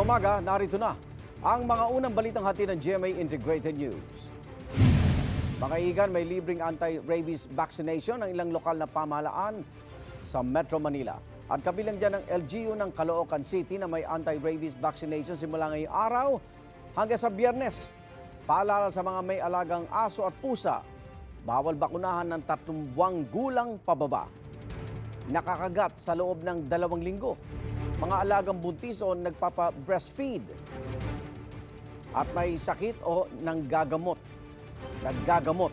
Magandang umaga, narito na ang mga unang balitang hati ng GMA Integrated News. Mga igan, may libreng anti-rabies vaccination ng ilang lokal na pamahalaan sa Metro Manila. At kabilang dyan ang LGU ng Caloocan City na may anti-rabies vaccination simula ngayong araw hanggang sa biyernes. Paalala sa mga may alagang aso at pusa, bawal bakunahan ng tatlong buwang gulang pababa. Nakakagat sa loob ng dalawang linggo. Mga alagang buntis o nagpapa-breastfeed at may sakit o nanggagamot. Naggagamot.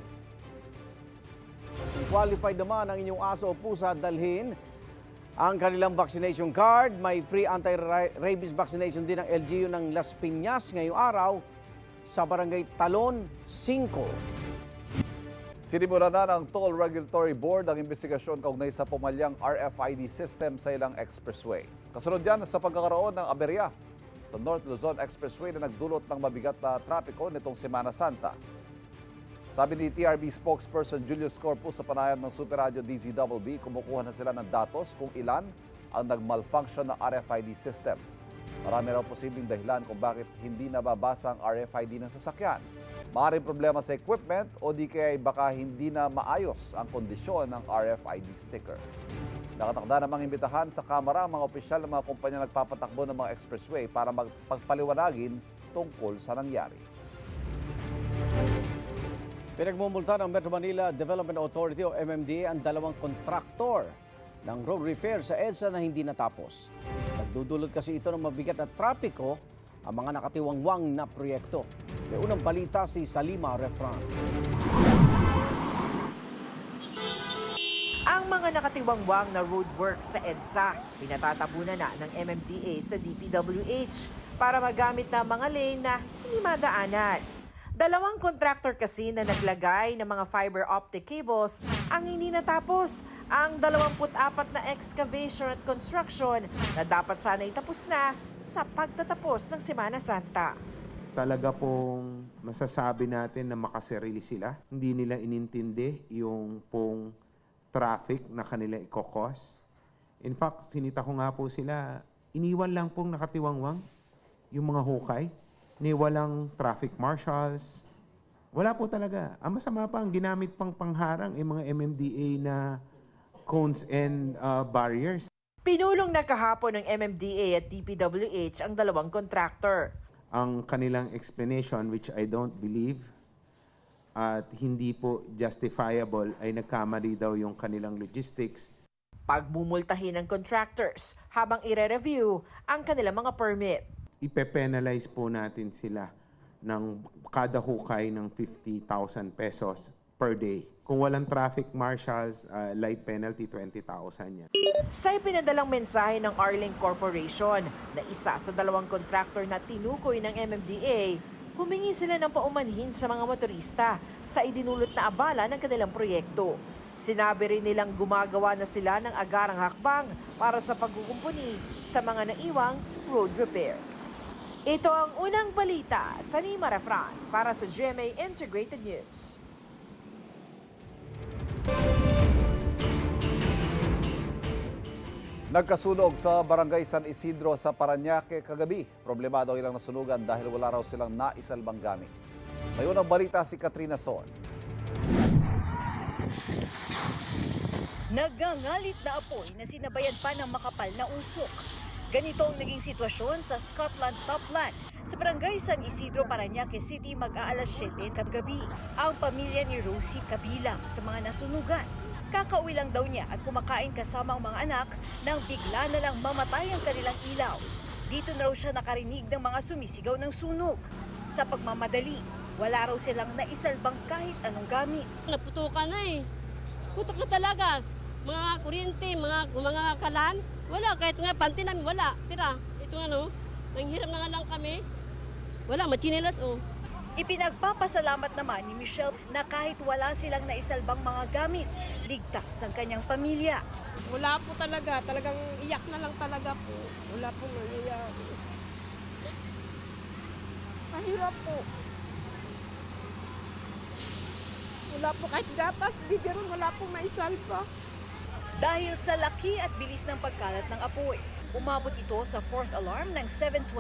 Qualified naman ang inyong aso o pusa, dalhin ang kanilang vaccination card. May free anti-rabies vaccination din ang LGU ng Las Piñas ngayong araw sa Barangay Talon 5. Sinimula na ng Toll Regulatory Board ang investigasyon kaugnay sa pumalyang RFID system sa ilang expressway. Kasunod yan sa pagkakaroon ng aberya sa North Luzon Expressway na nagdulot ng mabigat na trapiko nitong Semana Santa. Sabi ni TRB spokesperson Julius Corpus sa panayam ng Super Radio DZWB, kumukuha na sila ng datos kung ilan ang nagmalfunction ng RFID system. Marami raw posibleng dahilan kung bakit hindi nababasa ang RFID ng sasakyan. Maaaring problema sa equipment o di kaya ay baka hindi na maayos ang kondisyon ng RFID sticker. Nakatakda namang imbitahan sa Kamara ang mga opisyal ng mga kumpanya nagpapatakbo ng mga expressway para magpagpaliwanagin tungkol sa nangyari. Pinagmumulta ng Metro Manila Development Authority o MMDA ang dalawang kontraktor ng road repair sa EDSA na hindi natapos. Nagdudulot kasi ito ng mabigat na trapiko ang mga nakatiwangwang na proyekto. May unang balita si Salima Refran. Ang mga nakatiwangwang na roadworks sa EDSA, pinatatabunan na ng MMDA sa DPWH para magamit na mga lane na hindi. Dalawang contractor kasi na naglagay ng mga fiber optic cables ang hindi natapos ang 24 na excavation at construction na dapat sana itapos na sa pagtatapos ng Semana Santa. talaga pong masasabi natin na makasarili sila. Hindi nila inintindi yung pong traffic na kanila ikokos. In fact, sinita ko nga po sila, iniwan lang pong nakatiwangwang yung mga hukay. Ni walang traffic marshals. Wala po talaga. Ang masama pa, ang ginamit pang pangharang yung mga MMDA na cones and uh, barriers. Pinulong na kahapon ng MMDA at DPWH ang dalawang contractor. ang kanilang explanation which I don't believe at hindi po justifiable ay nagkamali daw yung kanilang logistics. Pagmumultahin ng contractors habang ire-review ang kanilang mga permit. Ipe-penalize po natin sila ng kada hukay ng 50,000 pesos per day. Kung walang traffic marshals, uh, light penalty 20,000 yan. Sa ipinadalang mensahe ng Arling Corporation na isa sa dalawang kontraktor na tinukoy ng MMDA, humingi sila ng paumanhin sa mga motorista sa idinulot na abala ng kanilang proyekto. Sinabi rin nilang gumagawa na sila ng agarang hakbang para sa pagkukumpuni sa mga naiwang road repairs. Ito ang unang balita sa Nima Refran para sa GMA Integrated News. Nagkasunog sa barangay San Isidro sa Paranaque kagabi. Problemado ang ilang nasunugan dahil wala raw silang naisalbang gamit. May unang balita si Katrina Son. Nagangalit na apoy na sinabayan pa ng makapal na usok. Ganito ang naging sitwasyon sa Scotland Topland sa barangay San Isidro, Parañaque City mag-aalas 7 kagabi. Ang pamilya ni Rosie kabilang sa mga nasunugan. Kakauwi lang daw niya at kumakain kasama ang mga anak nang bigla na lang mamatay ang kanilang ilaw. Dito na raw siya nakarinig ng mga sumisigaw ng sunog. Sa pagmamadali, wala raw silang naisalbang kahit anong gamit. Naputukan na eh. Putok na talaga. Mga kuryente, mga, mga kalan. Wala, kahit nga panty namin, wala. Tira, ito nga no, nanghiram na nga lang kami. Wala, machinilas oh. Ipinagpapasalamat naman ni Michelle na kahit wala silang naisalbang mga gamit, ligtas ang kanyang pamilya. Wala po talaga. Talagang iyak na lang talaga po. Wala po nangyayari. Mahirap po. Wala po kahit gatas, biberon, wala po maisalba. Dahil sa laki at bilis ng pagkalat ng apoy, Umabot ito sa fourth alarm ng 7.25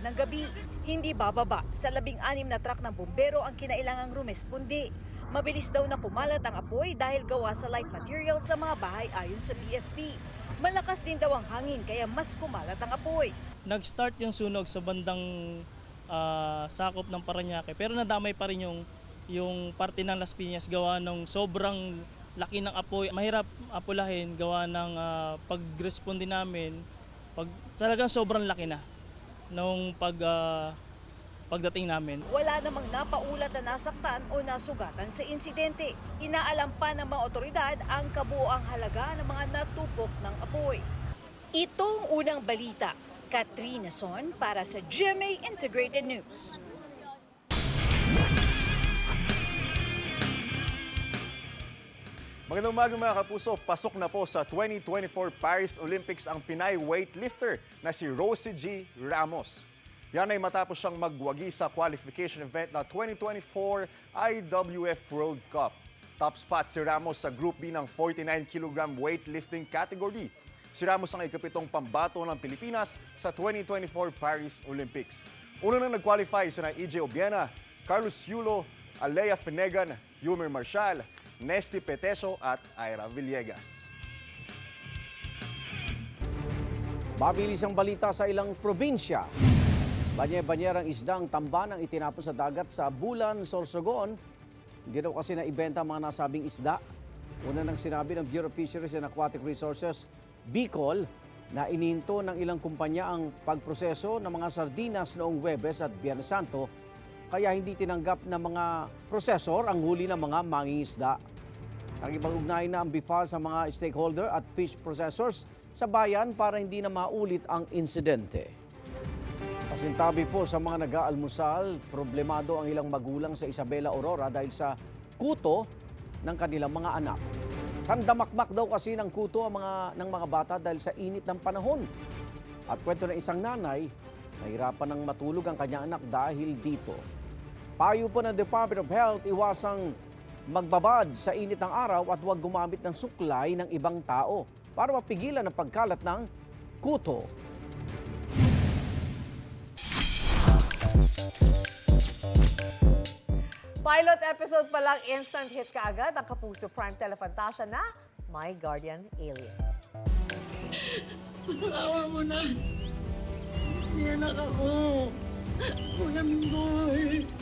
ng gabi. Hindi bababa sa labing-anim na truck ng bombero ang kinailangang rumesponde. Mabilis daw na kumalat ang apoy dahil gawa sa light material sa mga bahay ayon sa BFP. Malakas din daw ang hangin kaya mas kumalat ang apoy. nag-start yung sunog sa bandang ah, sakop ng Paranaque pero nadamay pa rin yung yung parte ng Las Piñas gawa ng sobrang laki ng apoy. Mahirap apulahin gawa ng ah, pag-responde namin. Pag talagang sobrang laki na nung pag ah, pagdating namin. Wala namang napaulat na nasaktan o nasugatan sa insidente. Inaalam pa ng mga otoridad ang kabuoang halaga ng mga natupok ng apoy. Itong unang balita. Katrina Son para sa GMA Integrated News. Magandang umaga mga kapuso, pasok na po sa 2024 Paris Olympics ang Pinay weightlifter na si Rosie G. Ramos. Yan ay matapos siyang magwagi sa qualification event na 2024 IWF World Cup. Top spot si Ramos sa Group B ng 49 kg weightlifting category. Si Ramos ang ikapitong pambato ng Pilipinas sa 2024 Paris Olympics. Una nang nag-qualify sina EJ Obiena, Carlos Yulo, Alea Fenegan, Yumer Marshall, Nesty Peteso at Ira Villegas. Mabilis ang balita sa ilang probinsya. Banye-banyerang isdang tamban ang itinapon sa dagat sa Bulan, Sorsogon. Hindi daw kasi naibenta ang mga nasabing isda. Una nang sinabi ng Bureau of Fisheries and Aquatic Resources, Bicol, na ininto ng ilang kumpanya ang pagproseso ng mga sardinas noong Webes at Biyernes Santo, kaya hindi tinanggap ng mga prosesor ang huli ng mga mangingisda. Nakipag-ugnay na ang BIFAR sa mga stakeholder at fish processors sa bayan para hindi na maulit ang insidente. Pasintabi po sa mga nag-aalmusal, problemado ang ilang magulang sa Isabela Aurora dahil sa kuto ng kanilang mga anak. Sandamakmak daw kasi ng kuto ang mga, ng mga bata dahil sa init ng panahon. At kwento ng isang nanay, nahirapan ng matulog ang kanyang anak dahil dito. Payo po ng Department of Health, iwasang magbabad sa init ng araw at huwag gumamit ng suklay ng ibang tao para mapigilan ang pagkalat ng kuto. Pilot episode pa lang, instant hit ka agad ang Kapuso Prime Telefantasya na My Guardian Alien. Awa mo na. Hindi anak ako. Kuya Minggoy.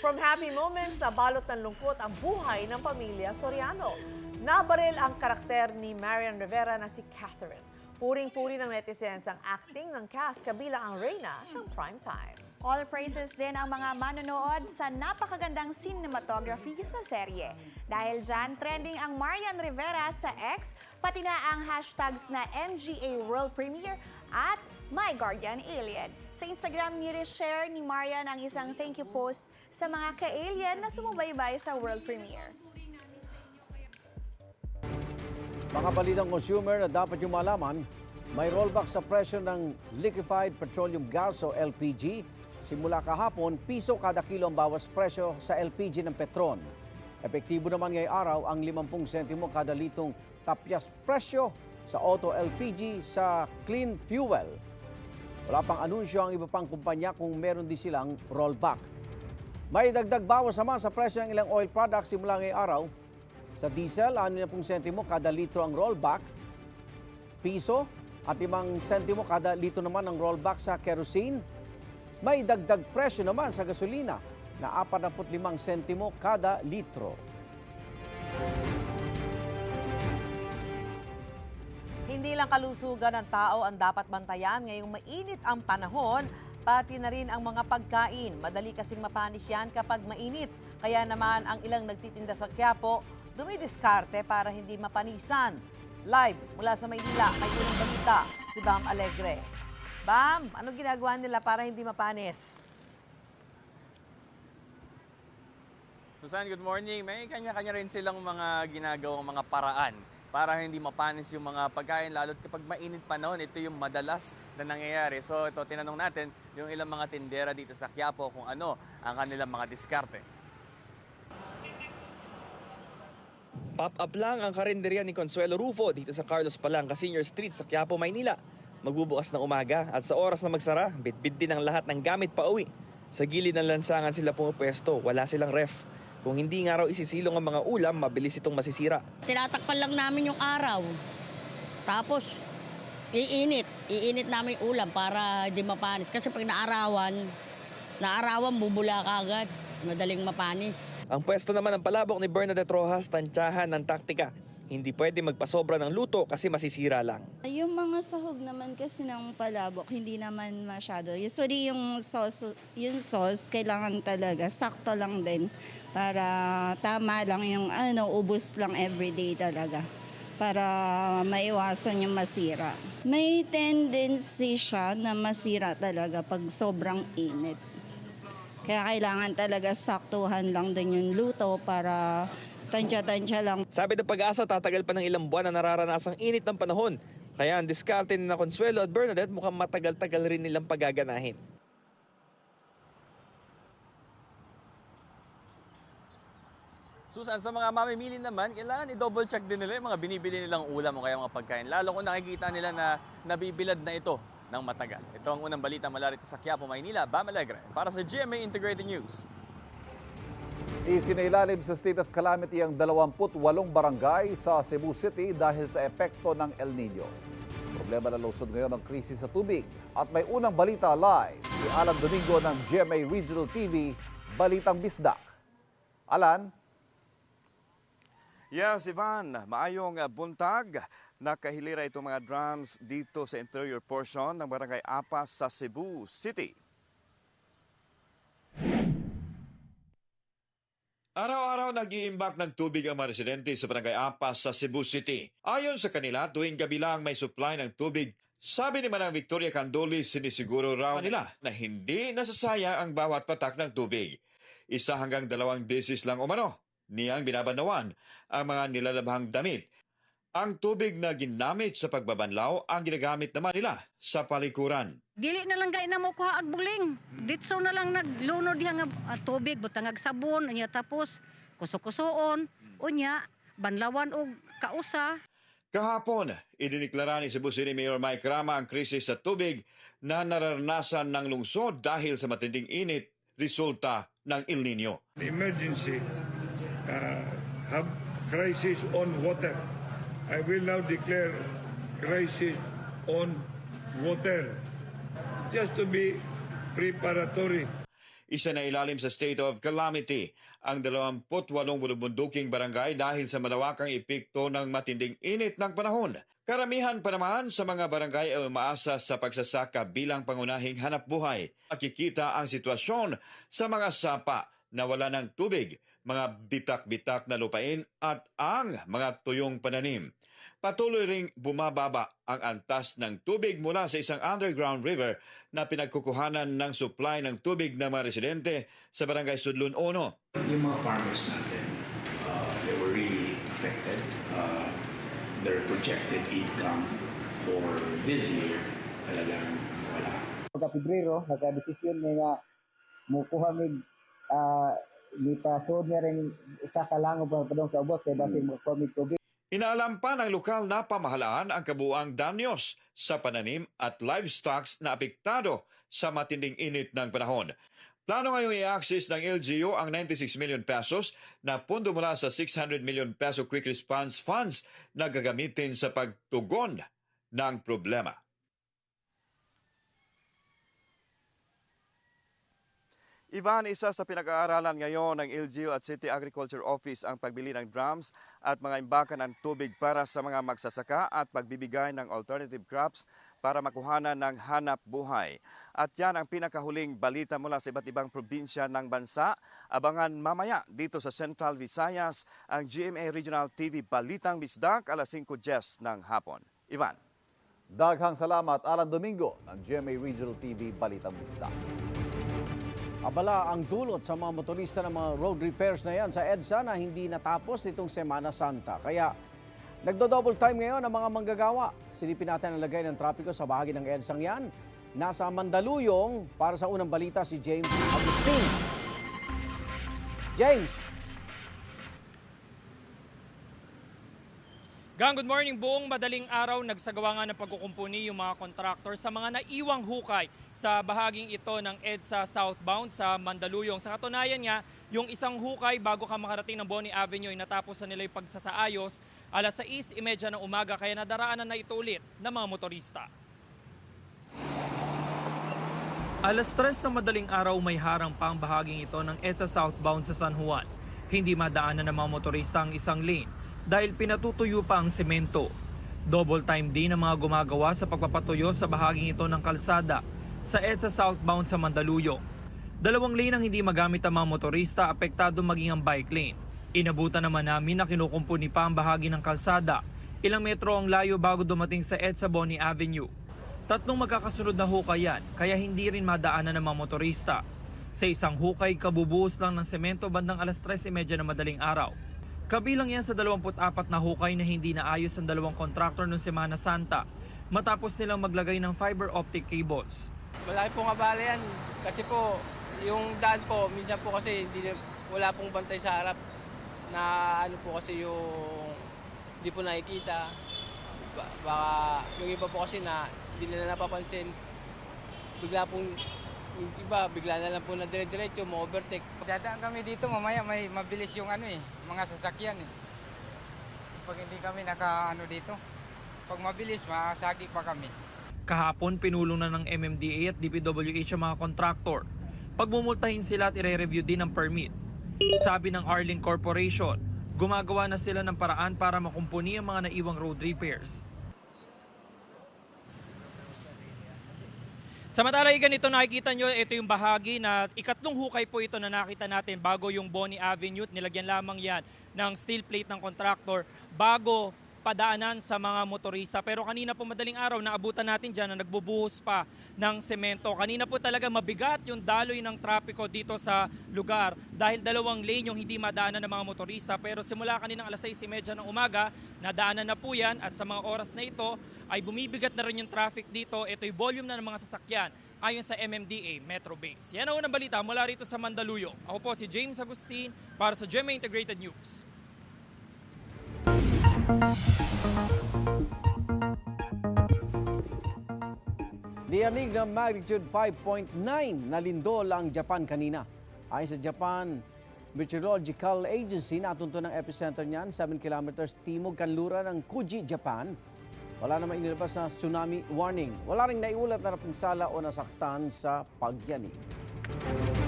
From happy moments sa balot ng lungkot ang buhay ng pamilya Soriano. Nabaril ang karakter ni Marian Rivera na si Catherine. Puring-puri ng netizens ang acting ng cast kabilang ang reyna ng primetime. All praises din ang mga manonood sa napakagandang cinematography sa serye. Dahil dyan, trending ang Marian Rivera sa X, pati na ang hashtags na MGA World Premiere at My Guardian Alien. Sa Instagram ni share ni Marian ang isang thank you post sa mga ka-alien na sumubaybay sa world premiere. Mga balitang consumer na dapat yung malaman, may rollback sa presyo ng liquefied petroleum gas o LPG. Simula kahapon, piso kada kilo ang bawas presyo sa LPG ng Petron. Epektibo naman ngayong araw ang 50 sentimo kada litong tapyas presyo sa auto LPG sa clean fuel. Wala pang anunsyo ang iba pang kumpanya kung meron din silang rollback. May dagdag bawas naman sa presyo ng ilang oil products simula ngayong araw. Sa diesel, 60 sentimo kada litro ang rollback, piso at 5 sentimo kada litro naman ang rollback sa kerosene. May dagdag presyo naman sa gasolina na 45 sentimo kada litro. Hindi lang kalusugan ng tao ang dapat bantayan ngayong mainit ang panahon, pati na rin ang mga pagkain. Madali kasing mapanis yan kapag mainit. Kaya naman ang ilang nagtitinda sa Quiapo, dumidiskarte para hindi mapanisan. Live mula sa Maynila, may unang balita si Bam Alegre. Bam, ano ginagawa nila para hindi mapanis? Susan, good morning. May kanya-kanya rin silang mga ginagawang mga paraan para hindi mapanis yung mga pagkain lalo't kapag mainit panahon, ito yung madalas na nangyayari. So ito, tinanong natin yung ilang mga tindera dito sa Quiapo kung ano ang kanilang mga diskarte. Pop-up lang ang karinderya ni Consuelo Rufo dito sa Carlos Palangka Senior Street sa Quiapo, Maynila. Magbubukas ng umaga at sa oras na magsara, bitbit din ang lahat ng gamit pa uwi. Sa gilid ng lansangan sila pumupwesto, wala silang ref. Kung hindi nga raw isisilong ang mga ulam, mabilis itong masisira. Tinatakpan lang namin yung araw. Tapos, iinit. Iinit namin yung ulam para hindi mapanis. Kasi pag naarawan, naarawan, bubula ka agad. Madaling mapanis. Ang pwesto naman ng palabok ni Bernadette Rojas, tansyahan ng taktika. Hindi pwede magpasobra ng luto kasi masisira lang. Yung mga sahog naman kasi ng palabok, hindi naman masyado. Usually yung sauce, yung sauce, kailangan talaga, sakto lang din. Para tama lang yung ano, ubus lang everyday talaga. Para maiwasan yung masira. May tendency siya na masira talaga pag sobrang init. Kaya kailangan talaga saktuhan lang din yung luto para tansya-tansya lang. Sabi ng pag-asa, tatagal pa ng ilang buwan na nararanasang init ng panahon. Kaya ang diskarte ni na Consuelo at Bernadette mukhang matagal-tagal rin nilang pagaganahin. Susan, sa mga mamimili naman, kailangan i-double check din nila yung mga binibili nilang ulam o kaya mga pagkain. Lalo kung nakikita nila na nabibilad na ito ng matagal. Ito ang unang balita mula rito sa Quiapo, Maynila. Bam Alegre. Para sa GMA Integrated News. Isinailalim sa state of calamity ang 28 barangay sa Cebu City dahil sa epekto ng El Nino. Problema na lungsod ngayon ng krisis sa tubig. At may unang balita live si Alan Domingo ng GMA Regional TV, Balitang Bisdak. Alan, Yes, Ivan, maayong uh, buntag. Nakahilira itong mga drums dito sa interior portion ng Barangay Apas sa Cebu City. Araw-araw nag-iimbak ng tubig ang mga residente sa Barangay Apas sa Cebu City. Ayon sa kanila, tuwing gabi lang may supply ng tubig. Sabi ni Manang Victoria Candoli, sinisiguro raw nila na hindi nasasaya ang bawat patak ng tubig. Isa hanggang dalawang beses lang umano niyang binabanawan ang mga nilalabhang damit. Ang tubig na ginamit sa pagbabanlaw ang ginagamit naman nila sa palikuran. Dili na lang gay na mo kuha ag buling. Ditso na lang naglunod diha nga ah, tubig butang ag sabon unya tapos kuso-kusoon unya banlawan og kausa Kahapon, idiniklara ni Cebu City Mayor Mike Rama ang krisis sa tubig na nararanasan ng lungsod dahil sa matinding init resulta ng El Nino. emergency uh, have crisis on water. I will now declare crisis on water just to be preparatory. Isa na ilalim sa state of calamity ang 28 bulubunduking barangay dahil sa malawakang epekto ng matinding init ng panahon. Karamihan pa naman sa mga barangay ay umaasa sa pagsasaka bilang pangunahing hanap buhay. Makikita ang sitwasyon sa mga sapa na wala ng tubig, mga bitak-bitak na lupain at ang mga tuyong pananim. Patuloy ring bumababa ang antas ng tubig mula sa isang underground river na pinagkukuhanan ng supply ng tubig ng mga residente sa barangay Sudlun 1. Yung mga farmers natin, uh, they were really affected. Uh, their projected income for this year talagang wala. Pagka Pebrero, nagka-desisyon niya nga mukuha mig uh, gipasod niya rin usa ka lang pa padong sa ubos kay basi mo mig tubig. Inaalam pa ng lokal na pamahalaan ang kabuang danyos sa pananim at livestocks na apektado sa matinding init ng panahon. Plano ngayong i-access ng LGU ang 96 million pesos na pundo mula sa 600 million peso quick response funds na gagamitin sa pagtugon ng problema. Ivan, isa sa pinag-aaralan ngayon ng LGU at City Agriculture Office ang pagbili ng drums at mga imbakan ng tubig para sa mga magsasaka at pagbibigay ng alternative crops para makuhanan ng hanap buhay. At yan ang pinakahuling balita mula sa iba't ibang probinsya ng bansa. Abangan mamaya dito sa Central Visayas ang GMA Regional TV Balitang Bisdak alas 5.10 ng hapon. Ivan. daghang salamat Alan Domingo ng GMA Regional TV, Balitang Bisdak. Abala ang dulot sa mga motorista ng mga road repairs na yan sa EDSA na hindi natapos nitong Semana Santa. Kaya nagdo-double time ngayon ang mga manggagawa. Silipin natin ang lagay ng trapiko sa bahagi ng EDSA yan. Nasa Mandaluyong para sa unang balita si James Agustin. James! Gang, good morning. Buong madaling araw nagsagawa nga ng pagkukumpuni yung mga contractor sa mga naiwang hukay sa bahaging ito ng EDSA southbound sa Mandaluyong. Sa katunayan nga, yung isang hukay bago ka makarating ng Bonnie Avenue ay natapos na nila yung pagsasaayos alas 6.30 ng umaga kaya nadaraanan na ito ulit ng mga motorista. Alas 3 ng madaling araw may harang pa bahaging ito ng EDSA southbound sa San Juan. Hindi madaanan ng mga motorista ang isang lane dahil pinatutuyo pa ang semento. Double time din ang mga gumagawa sa pagpapatuyo sa bahaging ito ng kalsada sa EDSA southbound sa Mandaluyong. Dalawang lane ang hindi magamit ang mga motorista, apektado maging ang bike lane. Inabutan naman namin na kinukumpuni pa ang bahagi ng kalsada. Ilang metro ang layo bago dumating sa EDSA Bonnie Avenue. Tatlong magkakasunod na hukay yan, kaya hindi rin madaanan ng mga motorista. Sa isang hukay, kabubuhos lang ng semento bandang alas 13.30 na madaling araw. Kabilang yan sa 24 na hukay na hindi naayos ang dalawang kontraktor noong Semana Santa matapos nilang maglagay ng fiber optic cables. Malaki pong abala yan. Kasi po, yung daan po, minsan po kasi hindi, wala pong bantay sa harap na ano po kasi yung hindi po nakikita. Ba- Baka yung iba po kasi na hindi nila napapansin. Bigla pong, yung iba, bigla na lang po na dire-diretso, ma-overtake. Dadaan kami dito, mamaya may mabilis yung ano eh, mga sasakyan eh. Pag hindi kami naka ano dito, pag mabilis, masagi pa kami. Kahapon, pinulong na ng MMDA at DPWH ang mga kontraktor. Pagmumultahin sila at ire-review din ang permit. Sabi ng Arling Corporation, gumagawa na sila ng paraan para makumpuni ang mga naiwang road repairs. Samantala, ganito nakikita nyo, ito yung bahagi na ikatlong hukay po ito na nakita natin bago yung Bonnie Avenue. Nilagyan lamang yan ng steel plate ng contractor bago padaanan sa mga motorista. Pero kanina po madaling araw, naabutan natin dyan na nagbubuhos pa ng semento. Kanina po talaga mabigat yung daloy ng trapiko dito sa lugar dahil dalawang lane yung hindi madaanan ng mga motorista. Pero simula kaninang alas 6.30 ng umaga, nadaanan na po yan at sa mga oras na ito ay bumibigat na rin yung traffic dito. Ito yung volume na ng mga sasakyan ayon sa MMDA Metro Base. Yan ang unang balita mula rito sa Mandaluyong. Ako po si James Agustin para sa GMA Integrated News. Niyanig ng magnitude 5.9 na lindol ang Japan kanina. Ayon sa Japan Meteorological Agency, natunto ng epicenter niyan 7 kilometers timog kanluran ng Kuji, Japan. Wala namang inilabas na tsunami warning. Wala ring naiulat na napinsala o nasaktan sa pagyanig.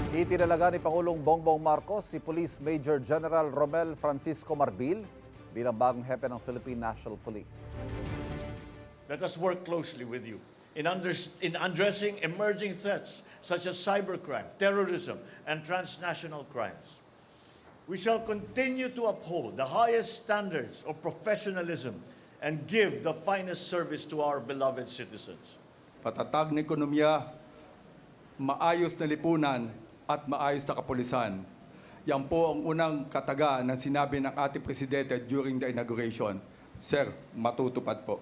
Itinalaga ni Pangulong Bongbong Marcos si Police Major General Romel Francisco Marbil bilang bagong hepe ng Philippine National Police. Let us work closely with you in, under, in addressing emerging threats such as cybercrime, terrorism, and transnational crimes. We shall continue to uphold the highest standards of professionalism and give the finest service to our beloved citizens. patatag na ekonomiya, maayos na lipunan at maayos na kapulisan. Yan po ang unang kataga ng sinabi ng ating Presidente during the inauguration. Sir, matutupad po.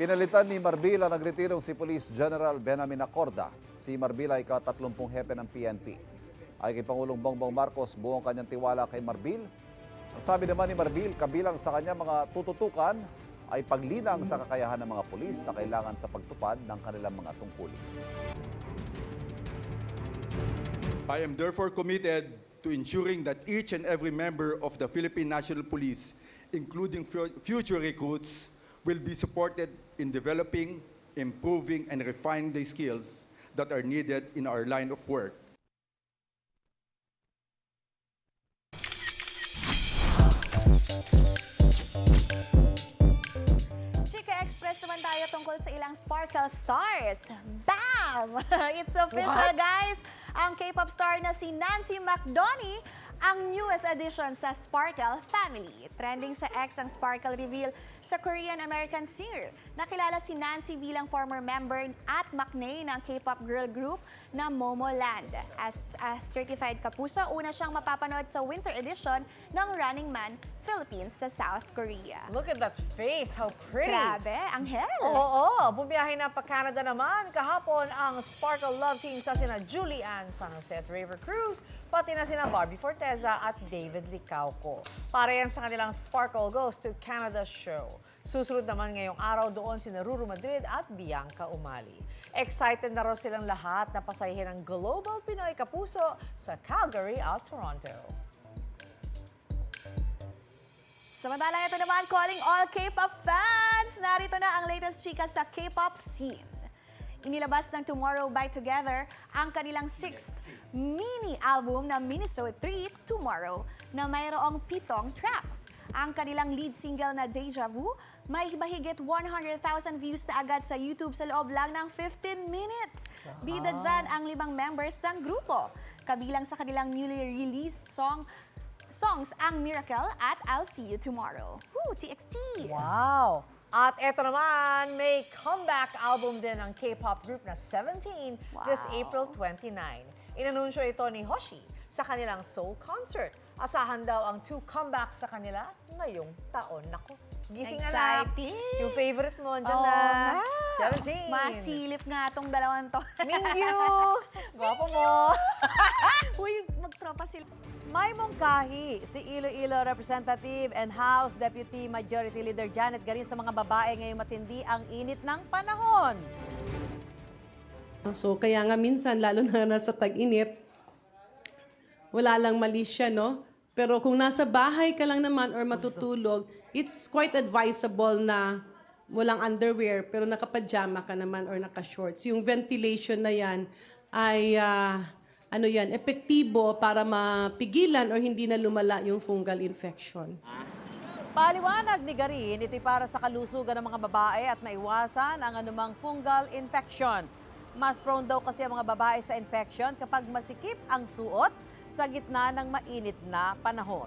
Pinalitan ni Marbil ang nagretirong si Police General Benamin Acorda. Si Marbil ay ka-30 hepe ng PNP. Ay kay Pangulong Bongbong Marcos, buong kanyang tiwala kay Marbil. Ang sabi naman ni Marbil, kabilang sa kanyang mga tututukan ay paglinang sa kakayahan ng mga pulis na kailangan sa pagtupad ng kanilang mga tungkulin. I am therefore committed to ensuring that each and every member of the Philippine National Police, including fu- future recruits, will be supported in developing, improving, and refining the skills that are needed in our line of work. Chika Express naman tayo tungkol sa ilang Sparkle Stars. Bam! It's official, What? guys! Ang K-pop star na si Nancy McDonnie ang newest addition sa Sparkle family. Trending sa X ang Sparkle reveal sa Korean-American singer. Nakilala si Nancy bilang former member at maknae ng K-pop girl group na Momoland. As a certified kapuso, una siyang mapapanood sa winter edition ng Running Man Philippines sa South Korea. Look at that face, how pretty. Grabe, Angel. Oo, bumiyahe na pa Canada naman. Kahapon ang Sparkle Love Team sa sina Julian San Jose at River Cruz, pati na sina Barbie Forteza at David Licauco. Para yan sa kanilang Sparkle Goes to Canada show. Susunod naman ngayong araw doon si Ruru Madrid at Bianca Umali. Excited na raw silang lahat na pasahin ang Global Pinoy Kapuso sa Calgary at Toronto. Samantalang ito naman, calling all K-pop fans! Narito na ang latest chika sa K-pop scene. Inilabas ng Tomorrow by Together ang kanilang sixth mini album na Minnesota 3 Tomorrow na mayroong pitong tracks. Ang kanilang lead single na Deja Vu may mahigit 100,000 views na agad sa YouTube sa loob lang ng 15 minutes. Bida dyan ang limang members ng grupo. Kabilang sa kanilang newly released song songs ang Miracle at I'll See You Tomorrow. Woo, TXT! Wow! At eto naman, may comeback album din ng K-pop group na 17 this Wow. April 29. Inanunsyo ito ni Hoshi sa kanilang Seoul concert. Asahan daw ang two comebacks sa kanila ngayong taon. Naku, gising na! Yung favorite mo, andyan Oo na. nga. 17. Masilip nga tong dalawang to. Mingyu! Gwapo mo! Uy, magtropa sila. May mungkahi si Iloilo Representative and House Deputy Majority Leader Janet Garin sa mga babae ngayong matindi ang init ng panahon. So kaya nga minsan, lalo na nasa tag-init, wala lang mali siya, no? Pero kung nasa bahay ka lang naman or matutulog, it's quite advisable na walang underwear pero nakapajama ka naman or naka-shorts. Yung ventilation na yan ay ah, ano yan, epektibo para mapigilan or hindi na lumala yung fungal infection. Paliwanag ni Garin, ito'y para sa kalusugan ng mga babae at maiwasan ang anumang fungal infection. Mas prone daw kasi ang mga babae sa infection kapag masikip ang suot sa gitna ng mainit na panahon.